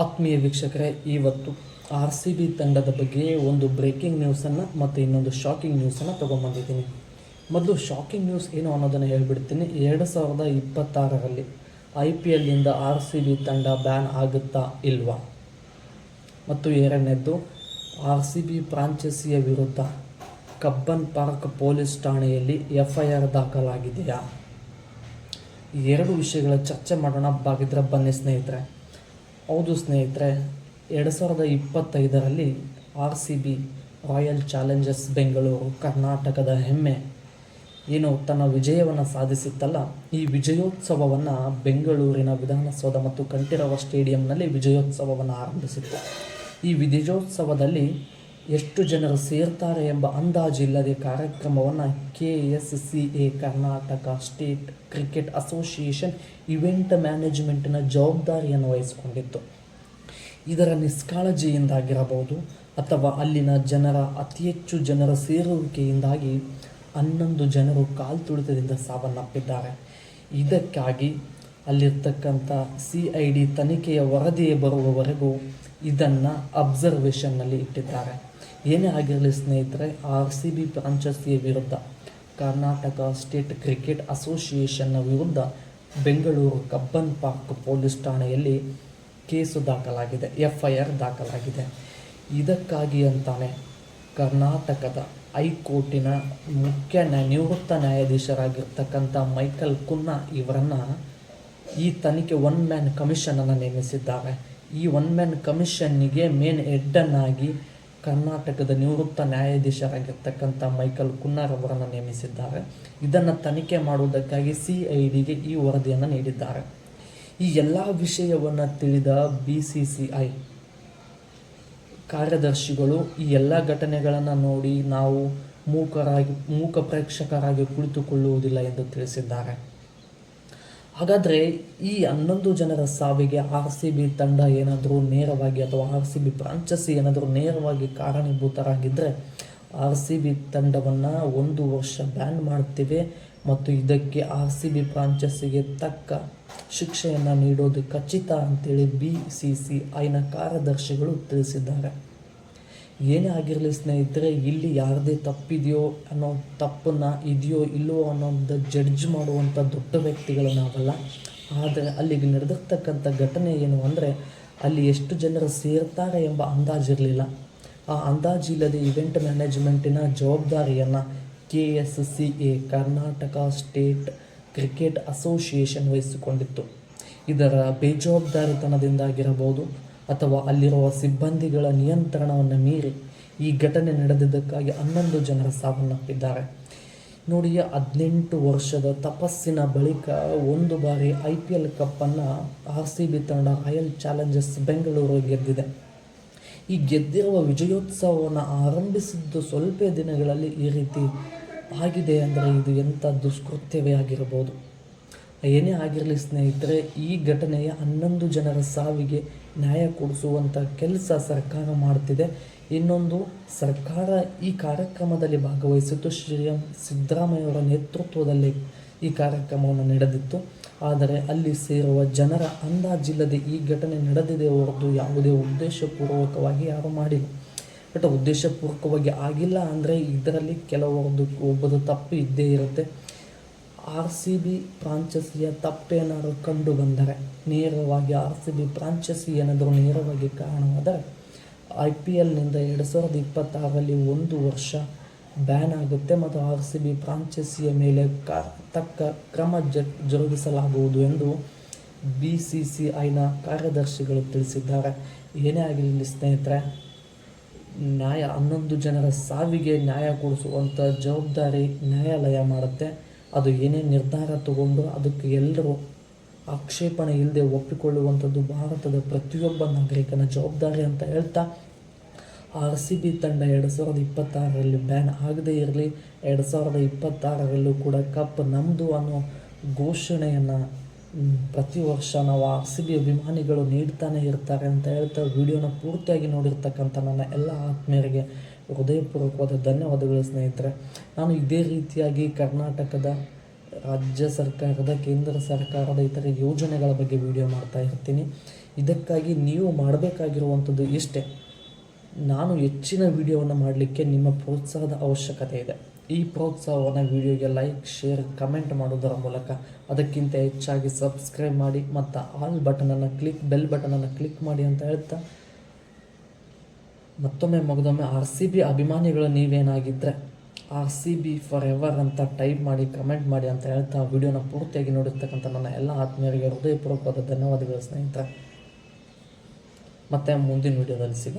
ಆತ್ಮೀಯ ವೀಕ್ಷಕರೇ, ಇವತ್ತು ಆರ್ ಸಿ ಬಿ ತಂಡದ ಬಗ್ಗೆ ಒಂದು ಬ್ರೇಕಿಂಗ್ ನ್ಯೂಸನ್ನು ಮತ್ತು ಇನ್ನೊಂದು ಶಾಕಿಂಗ್ ನ್ಯೂಸನ್ನು ತೊಗೊಂಬಂದಿದ್ದೀನಿ ಮೊದಲು ಶಾಕಿಂಗ್ ನ್ಯೂಸ್ ಏನು ಅನ್ನೋದನ್ನು ಹೇಳ್ಬಿಡ್ತೀನಿ. ಎರಡು ಸಾವಿರದ ಇಪ್ಪತ್ತಾರರಲ್ಲಿ ಐ ಪಿ ಎಲ್ನಿಂದ ಆರ್ ಸಿ ಬಿ ತಂಡ ಬ್ಯಾನ್ ಆಗುತ್ತಾ ಇಲ್ವಾ? ಮತ್ತು ಎರಡನೇದ್ದು, ಆರ್ ಸಿ ಬಿ ಫ್ರಾಂಚೈಸಿಯ ವಿರುದ್ಧ ಕಬ್ಬನ್ ಪಾರ್ಕ್ ಪೊಲೀಸ್ ಠಾಣೆಯಲ್ಲಿ ಎಫ್ ಐ ಆರ್ ದಾಖಲಾಗಿದೆಯಾ? ಎರಡು ವಿಷಯಗಳ ಚರ್ಚೆ ಮಾಡೋಣ. ಬಾಗಿದ್ರೆ ಬನ್ನಿ ಸ್ನೇಹಿತರೆ. ಹೌದು ಸ್ನೇಹಿತರೆ, ಎರಡು ಸಾವಿರದ ಇಪ್ಪತ್ತೈದರಲ್ಲಿ R C B royal challengers Bengaluru, ಕರ್ನಾಟಕದ ಹೆಮ್ಮೆ. ಏನು, ತನ್ನ ವಿಜಯವನ್ನು ಸಾಧಿಸಿತ್ತಲ್ಲ? ಈ ವಿಜಯೋತ್ಸವವನ್ನು ಬೆಂಗಳೂರಿನ ವಿಧಾನಸೌಧ ಮತ್ತು ಕಂಠೀರವ ಸ್ಟೇಡಿಯಂನಲ್ಲಿ ವಿಜಯೋತ್ಸವವನ್ನು ಆರಂಭಿಸಿತ್ತು. ಈ ವಿಜಯೋತ್ಸವದಲ್ಲಿ ಎಷ್ಟು ಜನರು ಸೇರ್ತಾರೆ ಎಂಬ ಅಂದಾಜಿಲ್ಲದೆ ಕಾರ್ಯಕ್ರಮವನ್ನು K S C A Karnataka state cricket association event ಮ್ಯಾನೇಜ್ಮೆಂಟಿನ ಜವಾಬ್ದಾರಿಯನ್ನು ವಹಿಸಿಕೊಂಡಿತ್ತು. ಇದರ ನಿಷ್ಕಾಳಜಿಯಿಂದಾಗಿರಬಹುದು ಅಥವಾ ಅಲ್ಲಿನ ಜನರ, ಅತಿ ಹೆಚ್ಚು ಜನರ ಸೇರುವಿಕೆಯಿಂದಾಗಿ ಹನ್ನೊಂದು ಜನರು ಕಾಲ್ತುಳಿತದಿಂದ ಸಾವನ್ನಪ್ಪಿದ್ದಾರೆ. ಇದಕ್ಕಾಗಿ ಅಲ್ಲಿರ್ತಕ್ಕಂಥ ಸಿ ಐ ಡಿ ತನಿಖೆಯ ವರದಿ ಬರುವವರೆಗೂ ಇದನ್ನು ಅಬ್ಸರ್ವೇಷನ್ನಲ್ಲಿ ಇಟ್ಟಿದ್ದಾರೆ. ಏನೇ ಆಗಿರಲಿ ಸ್ನೇಹಿತರೆ ಆರ್ ಸಿ ಬಿ ಫ್ರಾಂಚೈಸಿಯ ವಿರುದ್ಧ ಕರ್ನಾಟಕ ಸ್ಟೇಟ್ ಕ್ರಿಕೆಟ್ ಅಸೋಸಿಯೇಷನ್ನ ವಿರುದ್ಧ ಬೆಂಗಳೂರು ಕಬ್ಬನ್ ಪಾರ್ಕ್ ಪೊಲೀಸ್ ಠಾಣೆಯಲ್ಲಿ ಕೇಸು ದಾಖಲಾಗಿದೆ ಎಫ್ ಐ ಆರ್ ದಾಖಲಾಗಿದೆ. ಇದಕ್ಕಾಗಿ ಅಂತಾನೆ ಕರ್ನಾಟಕದ ಹೈಕೋರ್ಟಿನ ಮುಖ್ಯ ನ್ಯಾಯ ನಿವೃತ್ತ ನ್ಯಾಯಾಧೀಶರಾಗಿರ್ತಕ್ಕಂಥ ಮೈಕಲ್ ಕುನ್ನಾ ಇವರನ್ನು ಈ ತನಿಖೆ ಒನ್ ಮ್ಯಾನ್ ಕಮಿಷನನ್ನು ನೇಮಿಸಿದ್ದಾರೆ ಈ ಒನ್ ಮ್ಯಾನ್ ಕಮಿಷನ್ನಿಗೆ ಮೇನ್ ಹೆಡ್ಡನ್ನಾಗಿ ಕರ್ನಾಟಕದ ನಿವೃತ್ತ ನ್ಯಾಯಾಧೀಶರಾಗಿರ್ತಕ್ಕಂಥ ಮೈಕಲ್ ಕುನ್ನಾರ್ ಅವರನ್ನು ನೇಮಿಸಿದ್ದಾರೆ. ಇದನ್ನು ತನಿಖೆ ಮಾಡುವುದಕ್ಕಾಗಿ ಸಿ ಐ ಡಿಗೆ ಈ ವರದಿಯನ್ನು ನೀಡಿದ್ದಾರೆ. ಈ ಎಲ್ಲ ವಿಷಯವನ್ನು ತಿಳಿದ ಬಿ ಸಿ ಸಿ ಐ ಕಾರ್ಯದರ್ಶಿಗಳು ಈ ಎಲ್ಲ ಘಟನೆಗಳನ್ನು ನೋಡಿ ನಾವು ಮೂಕರಾಗಿ, ಮೂಕ ಪ್ರೇಕ್ಷಕರಾಗಿ ಕುಳಿತುಕೊಳ್ಳುವುದಿಲ್ಲ ಎಂದು ತಿಳಿಸಿದ್ದಾರೆ. ಹಾಗಾದರೆ ಈ ಹನ್ನೊಂದು ಜನರ ಸಾವಿಗೆ ಆರ್ ಸಿ ಬಿ ತಂಡ ಏನಾದರೂ ನೇರವಾಗಿ ಅಥವಾ ಆರ್ ಸಿ ಬಿ ಬ್ರಾಂಚಸ್ ಏನಾದರೂ ನೇರವಾಗಿ ಕಾರಣೀಭೂತರಾಗಿದ್ದರೆ ಆರ್ ಸಿ ಬಿ ತಂಡವನ್ನು ಒಂದು ವರ್ಷ ಬ್ಯಾನ್ ಮಾಡ್ತೀವಿ ಮತ್ತು ಇದಕ್ಕೆ ಆರ್ ಸಿ ಬಿ ಫ್ರಾಂಚಸಿಗೆ ತಕ್ಕ ಶಿಕ್ಷೆಯನ್ನು ನೀಡೋದು ಖಚಿತ ಅಂತೇಳಿ ಬಿ ಸಿ ಸಿ ಐನ ಕಾರ್ಯದರ್ಶಿಗಳು ತಿಳಿಸಿದ್ದಾರೆ. ಏನೇ ಆಗಿರಲಿ ಸ್ನೇಹಿತರೆ, ಇಲ್ಲಿ ಯಾರದೇ ತಪ್ಪಿದೆಯೋ ಅನ್ನೋ ತಪ್ಪನ್ನು ಇದೆಯೋ ಇಲ್ಲವೋ ಅನ್ನೋದು ಜಡ್ಜ್ ಮಾಡುವಂಥ ದೊಡ್ಡ ವ್ಯಕ್ತಿಗಳು ನಾವಲ್ಲ. ಆದರೆ ಅಲ್ಲಿಗೆ ನಡೆದಿರ್ತಕ್ಕಂಥ ಘಟನೆ ಏನು ಅಂದರೆ, ಅಲ್ಲಿ ಎಷ್ಟು ಜನರು ಸೇರ್ತಾರೆ ಎಂಬ ಅಂದಾಜಿರಲಿಲ್ಲ ಆ ಅಂದಾಜಿಲ್ಲದೆ ಇವೆಂಟ್ ಮ್ಯಾನೇಜ್ಮೆಂಟಿನ ಜವಾಬ್ದಾರಿಯನ್ನು K S C A, Karnataka state cricket association ವಹಿಸಿಕೊಂಡಿತ್ತು. ಇದರ ಬೇಜವಾಬ್ದಾರಿತನದಿಂದಾಗಿರಬಹುದು ಅಥವಾ ಅಲ್ಲಿರುವ ಸಿಬ್ಬಂದಿಗಳ ನಿಯಂತ್ರಣವನ್ನು ಮೀರಿ ಈ ಘಟನೆ ನಡೆದಿದ್ದಕ್ಕಾಗಿ ಹನ್ನೊಂದು ಜನರ ಸಾವನ್ನಪ್ಪಿದ್ದಾರೆ. ನೋಡಿ ಹದಿನೆಂಟು ವರ್ಷದ ತಪಸ್ಸಿನ ಬಳಿಕ ಒಂದು ಬಾರಿ ಐ ಪಿ ಎಲ್ ಕಪ್ಪನ್ನು ಆರ್ ಸಿ ಬಿ ತಂಡ ರಾಯಲ್ ಚಾಲೆಂಜರ್ಸ್ ಬೆಂಗಳೂರು ಗೆದ್ದಿದೆ. ಈ ಗೆದ್ದಿರುವ ವಿಜಯೋತ್ಸವವನ್ನು ಆರಂಭಿಸಿದ್ದು ಸ್ವಲ್ಪ ದಿನಗಳಲ್ಲಿ ಈ ರೀತಿ ಆಗಿದೆ ಅಂದರೆ ಇದು ಎಂಥ ದುಷ್ಕೃತ್ಯವೇ ಆಗಿರಬಹುದು ಏನೇ ಆಗಿರಲಿ ಸ್ನೇಹಿತರೆ, ಈ ಘಟನೆಯ ಹನ್ನೊಂದು ಜನರ ಸಾವಿಗೆ ನ್ಯಾಯ ಕೊಡಿಸುವಂಥ ಕೆಲಸ ಸರ್ಕಾರ ಮಾಡ್ತಿದೆ. ಇನ್ನೊಂದು, ಸರ್ಕಾರ ಈ ಕಾರ್ಯಕ್ರಮದಲ್ಲಿ ಭಾಗವಹಿಸಿದ್ದು ಶ್ರೀ ಎಂ ಸಿದ್ದರಾಮಯ್ಯವರ ನೇತೃತ್ವದಲ್ಲಿ ಈ ಕಾರ್ಯಕ್ರಮವನ್ನು ನಡೆದಿತ್ತು. ಆದರೆ ಅಲ್ಲಿ ಸೇರುವ ಜನರ ಅಂದಾಜಿಲ್ಲದೆ ಈ ಘಟನೆ ನಡೆದಿದೆ ಹೊರತು ಯಾವುದೇ ಉದ್ದೇಶಪೂರ್ವಕವಾಗಿ ಯಾರು ಮಾಡಿಲ್ಲ. ಬಟ್ ಉದ್ದೇಶಪೂರ್ವಕವಾಗಿ ಆಗಿಲ್ಲ ಅಂದರೆ ಇದರಲ್ಲಿ ಕೆಲವೊಂದು ಒಬ್ಬದು ತಪ್ಪು ಇದ್ದೇ ಇರುತ್ತೆ. ಆರ್ ಸಿ ಬಿ ಪ್ರಾಂಚಸಿಯ ತಪ್ಪೇನಾದರೂ ಕಂಡು ಬಂದರೆ ನೇರವಾಗಿ ಆರ್ ಸಿ ಬಿ ಫ್ರಾಂಚೈಸಿ ಏನಾದರೂ ನೇರವಾಗಿ ಕಾರಣವಾದರೆ ಐ ಪಿ ಎಲ್ನಿಂದ ಎರಡು ಸಾವಿರದ ಇಪ್ಪತ್ತಾರರಲ್ಲಿ ಒಂದು ವರ್ಷ ಬ್ಯಾನ್ ಆಗುತ್ತೆ ಮತ್ತು ಆರ್ ಸಿ ಬಿ ಪ್ರಾಂಚಸಿಯ ಮೇಲೆ ಕ ತಕ್ಕ ಕ್ರಮ ಜರುಗಿಸಲಾಗುವುದು ಎಂದು ಬಿ ಸಿ ಸಿ ಐನ ಕಾರ್ಯದರ್ಶಿಗಳು ತಿಳಿಸಿದ್ದಾರೆ. ಏನೇ ಆಗಿರಲಿ ಸ್ನೇಹಿತರೆ, ನ್ಯಾಯ ಹನ್ನೊಂದು ಜನರ ಸಾವಿಗೆ ನ್ಯಾಯ ಕೊಡಿಸುವಂಥ ಜವಾಬ್ದಾರಿ ನ್ಯಾಯಾಲಯ ಮಾಡುತ್ತೆ. ಅದು ಏನೇ ನಿರ್ಧಾರ ತಗೊಂಡು ಅದಕ್ಕೆ ಎಲ್ಲರೂ ಆಕ್ಷೇಪಣೆ ಇಲ್ಲದೆ ಒಪ್ಪಿಕೊಳ್ಳುವಂಥದ್ದು ಭಾರತದ ಪ್ರತಿಯೊಬ್ಬ ನಾಗರಿಕನ ಜವಾಬ್ದಾರಿ ಅಂತ ಹೇಳ್ತಾ, ಆರ್ ಸಿ ಬಿ ತಂಡ ಎರಡು ಸಾವಿರದ ಇಪ್ಪತ್ತಾರರಲ್ಲಿ ಬ್ಯಾನ್ ಆಗದೇ ಇರಲಿ, ಎರಡು ಸಾವಿರದ ಇಪ್ಪತ್ತಾರರಲ್ಲೂ ಕೂಡ ಕಪ್ ನಮ್ಮದು ಅನ್ನೋ ಘೋಷಣೆಯನ್ನು ಪ್ರತಿ ವರ್ಷ ನಾವು ಆರ್ ಸಿ ಬಿ ಅಭಿಮಾನಿಗಳು ನೀಡ್ತಾನೆ ಇರ್ತಾರೆ ಅಂತ ಹೇಳ್ತಾ, ವಿಡಿಯೋನ ಪೂರ್ತಿಯಾಗಿ ನೋಡಿರ್ತಕ್ಕಂಥ ನನ್ನ ಎಲ್ಲ ಆತ್ಮೀಯರಿಗೆ ಹೃದಯಪೂರ್ವಕವಾದ ಧನ್ಯವಾದಗಳು, ಸ್ನೇಹಿತರೆ. ನಾನು ಇದೇ ರೀತಿಯಾಗಿ ಕರ್ನಾಟಕದ ರಾಜ್ಯ ಸರ್ಕಾರದ, ಕೇಂದ್ರ ಸರ್ಕಾರದ ಇತರ ಯೋಜನೆಗಳ ಬಗ್ಗೆ ವಿಡಿಯೋ ಮಾಡ್ತಾ ಇರ್ತೀನಿ. ಇದಕ್ಕಾಗಿ ನೀವು ಮಾಡಬೇಕಾಗಿರುವಂಥದ್ದು ಇಷ್ಟೇ. ನಾನು ಹೆಚ್ಚಿನ ವಿಡಿಯೋವನ್ನು ಮಾಡಲಿಕ್ಕೆ ನಿಮ್ಮ ಪ್ರೋತ್ಸಾಹದ ಅವಶ್ಯಕತೆ ಇದೆ. ಈ ಪ್ರೋತ್ಸಾಹವನ್ನು ವಿಡಿಯೋಗೆ ಲೈಕ್ ಶೇರ್ ಕಮೆಂಟ್ ಮಾಡೋದರ ಮೂಲಕ ಅದಕ್ಕಿಂತ ಹೆಚ್ಚಾಗಿ ಸಬ್ಸ್ಕ್ರೈಬ್ ಮಾಡಿ, ಮತ್ತು ಆಲ್ ಬಟನನ್ನು ಕ್ಲಿಕ್ ಬೆಲ್ ಬಟನನ್ನು ಕ್ಲಿಕ್ ಮಾಡಿ ಅಂತ ಹೇಳ್ತಾ ಮತ್ತೊಮ್ಮೆ ಮಗದೊಮ್ಮೆ ಆರ್ ಸಿ ಬಿ ಅಭಿಮಾನಿಗಳು ನೀವೇನಾಗಿದ್ದರೆ R C B for ever ಅಂತ ಟೈಪ್ ಮಾಡಿ ಕಮೆಂಟ್ ಮಾಡಿ ಅಂತ ಹೇಳ್ತಾ ವಿಡಿಯೋನ ಪೂರ್ತಿಯಾಗಿ ನೋಡಿರ್ತಕ್ಕಂಥ ನನ್ನ ಎಲ್ಲ ಆತ್ಮೀಯರಿಗೆ ಹೃದಯಪೂರ್ವಕವಾದ ಧನ್ಯವಾದಗಳು ಸ್ನೇಹಿತರೆ. ಮತ್ತೆ ಮುಂದಿನ ವಿಡಿಯೋದಲ್ಲಿ ಸಿಗೋಣ.